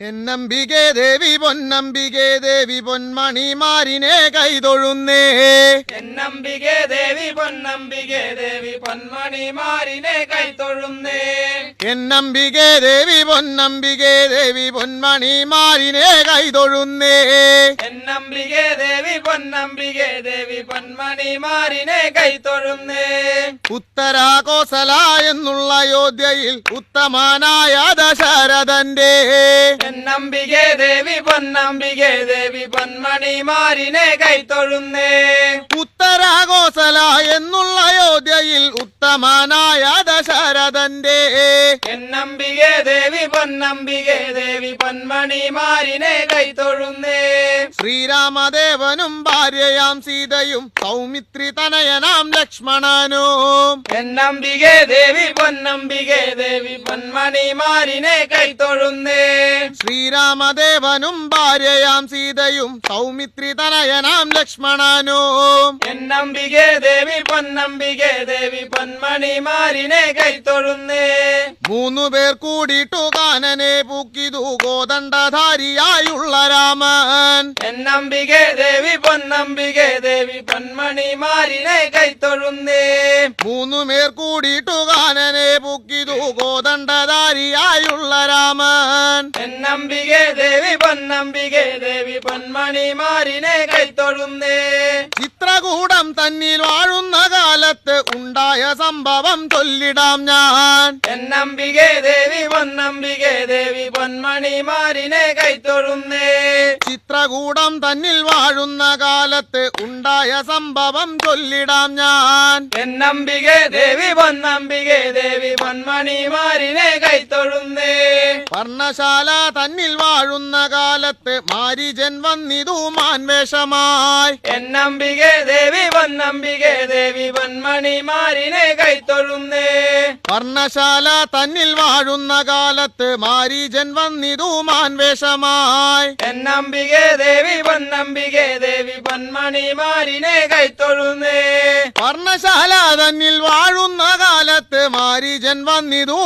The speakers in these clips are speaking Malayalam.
എന്നമ്പികേ ദേവി പൊന്നമ്പികേ ദേവി പൊന്മണിമാരിനെ കൈതൊഴുന്നേ. എന്നമ്പികേ ദേവി പൊന്നമ്പികേ ദേവി പൊന്മണിമാരിനെ കൈതൊഴുന്നേ. എന്നമ്പികേ ദേവി പൊന്നമ്പികേ ദേവി പൊന്മണിമാരിനെ കൈതൊഴുന്നേ. എന്നമ്പികേ ദേവി പൊന്നമ്പികേ ദേവി പൊന്മണിമാരിനെ കൈത്തൊഴുന്നേ ഉത്തരാകോസല എന്നുള്ള അയോധ്യയിൽ ഉത്തമനായ ദശരഥന്റെ. എന്നമ്പികെ ദേവി പൊന്നമ്പികെ ദേവി പൊന്മണി മാറിനെ കൈത്തൊഴുന്നേ ഉത്തരാകോസല എന്നുള്ള അയോധ്യയിൽ ഉത്തമനായ ദശരഥന്റെ എന്നമ്പികെ ദേവി പൊന്നമ്പികെ ദേവി പൊന്മണിമാരിനെ കൈത്തൊഴുന്നേ ശ്രീരാമദേവനും ഭാര്യയാം സീതയും സൗമിത്രി തനയനാം ലക്ഷ്മണനും. എന്നമ്പികെ ദേവി പൊന്നമ്പികെ ദേവി പൊന്മണി പൊന്മണിമാരിനെ കൈത്തൊഴുന്നേ ശ്രീരാമദേവനും ഭാര്യയാം സീതയും സൗമിത്രി തനയനാം ലക്ഷ്മണനും. എന്നമ്പികെ ദേവി പൊന്നമ്പികെ ദേവി പൊന്മണിമാരിനെ കൈത്തൊഴുന്നേ മൂന്നു പേർ കൂടിയിട്ടു കാനനെ പൂക്കിതു കോദണ്ഡധാരിയായുള്ള രാമൻ. എന്നമ്പികെ ദേവി പൊന്നമ്പികെ ദേവി പൊന്മണി മാരിനെ കൈത്തൊഴുന്നേ. മൂന്നു പേർ കൂടിയിട്ടു കാനനെ പൂക്കിതു കോദണ്ഡധാരിയായുള്ള രാമൻ. എന്നമ്പികെ ദേവി പൊന്നമ്പികെ ദേവി പൊന്മണി മാരിനെ കൈത്തൊഴുന്നേ. ചിത്രകൂടം തന്നിൽ വാഴുന്ന കാലത്ത് ഉണ്ടായ സംഭവം ചൊല്ലിടാം ഞാൻ. എന്നംബികേ ദേവി പൊന്നമ്പികെ ദേവി പൊന്മണി പൊന്മണിമാരിനെ കൈത്തൊഴുന്നേ. ചിത്രകൂടം തന്നിൽ വാഴുന്ന കാലത്ത് ഉണ്ടായ സംഭവം ചൊല്ലിടാം ഞാൻ. എന്നംബികേ ദേവി പൊന്നമ്പികെ ദേവി പൊന്മണി പൊന്മണിമാരിനെ കൈത്തൊഴുന്നേ. വർണശാല തന്നിൽ വാഴുന്ന കാലത്ത് മാരിജൻ വന്നിതു മാൻവേഷമായി എന്നംബികേ ദേവി പൊന്നമ്പികെ ദേവി പൊന്മണിമാരിനെ കൈത്തൊഴുന്നേ. വർണശാല തന്നിൽ വാഴുന്ന കാലത്ത് മാരീജൻ വന്നിതു മാൻവേഷമായി. എന്നമ്പികെ ദേവി വന്നമ്പികെ ദേവി പൊന്മണിമാരിനെ കൈത്തൊഴുന്നേ. വർണശാല തന്നിൽ വാഴുന്ന കാലത്ത് മാരിജൻ വന്നിതു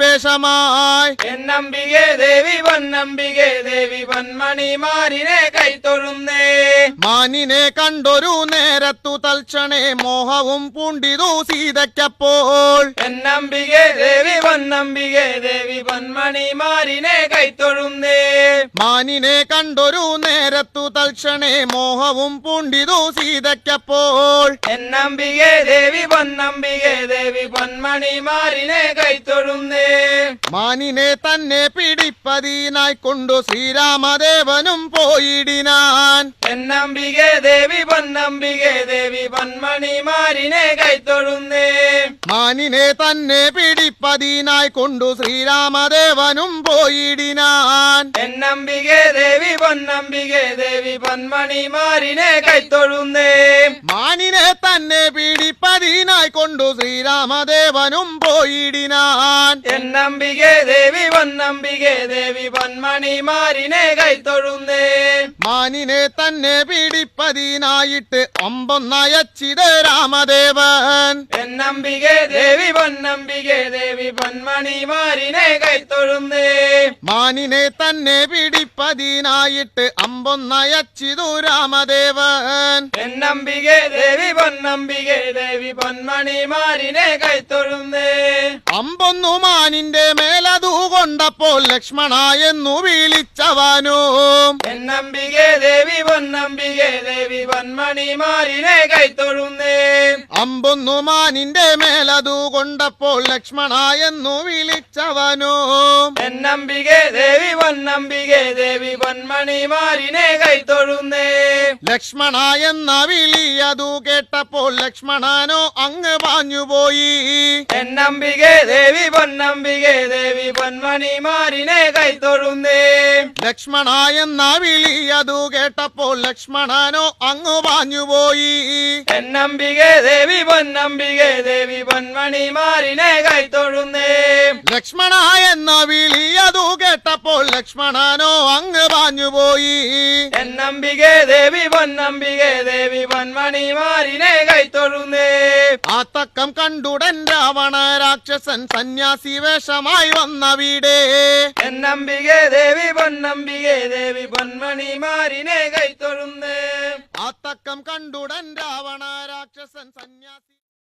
വേഷമായി. എന്നമ്പികെ ദേവി വന്നമ്പികെ ദേവി പൊന്മണിമാരിനെ കൈത്തൊഴുന്നേ. മാനിനെ കണ്ടൊരു നേരത്തു തൽക്ഷണേ മോഹവും പൂണ്ടിതു സീതയ്ക്കപ്പോൾ. എന്നമ്പികെ ദേവി വന്നമ്പികെ ദേവി പൊന്മണിമാരിനെ കൈത്തൊഴുന്നേ. മാനിനെ കണ്ടൊരു നേരത്തു തൽക്ഷണേ മോഹവും പൂണ്ടിതു സീതയ്ക്കപ്പോൾ. എന്നമ്പികെ ദേവി പൊന്നമ്പികെ ദേവി പൊന്മണിമാരിനെ കൈത്തൊഴുന്നേ. മാനിനെ തന്നെ പിടിപ്പതിനായി കൊണ്ടു ശ്രീരാമദേവനും പോയിടിനാൻ എന്നമ്പികെ ദേവി പൊന്നമ്പികെ ദേവി പൊന്മണി മാരിനെ കൈത്തൊഴുന്നേ. മാനിനെ തന്നെ പിടിപ്പതിനായി കൊണ്ടു ശ്രീരാമദേവനും പോയിടിനാൻ. എന്നമ്പികെ ദേവി പൊന്നമ്പികെ ദേവി പൊന്മണി മാരിനെ കൈത്തൊഴുന്നേ. മാനിനെ തന്നെ പിടിപ്പതിനായി കൊണ്ടു ശ്രീരാമദേവനും പോയിടിനാൻ. എന്നമ്പികെ ദേവി പൊന്നമ്പികെ ദേവി പൊന്മണി മാരിനെ കൈത്തൊഴുന്നേ. മാനിനെ തന്നെ പിടിപ്പതിനായിട്ട് അമ്പൊന്നയച്ചിത് രാമദേവൻ. എന്നമ്പികെ ദേവി പൊന്നമ്പികെ ദേവി പൊന്മണി മാരിനെ കൈത്തൊഴുന്നേ. മാനിനെ തന്നെ പിടിപ്പതിനായിട്ട് അമ്പൊന്നയച്ചിതു രാമദേവൻ. എന്നമ്പികെ ദേവി പൊന്നമ്പികെ ദേവി പൊന്മണി മാരിനെ കൈത്തൊഴുന്നേ. അമ്പൊന്നു മാനിന്റെ മേലതു കൊണ്ടപ്പോൾ ലക്ഷ്മണ എന്നു വിളിച്ചവനോ. എന്നമ്പികെ ദേവി പൊന്നമ്പികെ ദേവി പൊന്മണിമാരിനെ കൈത്തൊഴുന്നേ. അമ്പൊന്നു മാനിന്റെ മേലതു കൊണ്ടപ്പോൾ ലക്ഷ്മണ എന്നു വിളിച്ചവനോ. എന്നമ്പികെ ദേവി പൊന്നമ്പികെ ദേവി പൊന്മണിമാരിനെ കൈത്തൊഴുന്നേ. ലക്ഷ്മണ എന്ന വിളിയതു കേട്ടപ്പോൾ ലക്ഷ്മണനോ അങ്ങ് പാഞ്ഞുപോയി. എന്നമ്പികെ ദേവി പൊന്നമ്പികെ ദേവി പൊന്മണിമാരിനെ കൈത്തൊഴുന്നേ ലക്ഷ്മണ എന്ന വിളിയതു കേട്ടപ്പോൾ ലക്ഷ്മണാനോ അങ്ങ് പാഞ്ഞുപോയി എന്നമ്പികെ ദേവി പൊന്നമ്പികെ ദേവി പൊന്മണി മാറിനെ കൈത്തൊഴുന്നേ ലക്ഷ്മണ എന്ന വിളിയതു കേട്ടപ്പോൾ ലക്ഷ്മണാനോ അങ്ങ് പാഞ്ഞുപോയി എന്നമ്പികെ ദേവി പൊന്നമ്പികെ ദേവി പൊന്മണി മാറിനെ കൈത്തൊഴുന്നേ ആ തക്കം കണ്ടുടൻ രാവണ രാക്ഷസൻ സന്യാസി വേഷമായി വന്ന വീടേ. എന്നമ്പികെ ദേവി പൊന്നമ്പികെ ദേവി ദേവി പൊന്മണിമാരിനെ കൈത്തൊഴുന്നേ ആത്തക്കം തക്കം കണ്ടുടൻ രാവണ രാക്ഷസൻ സന്യാസി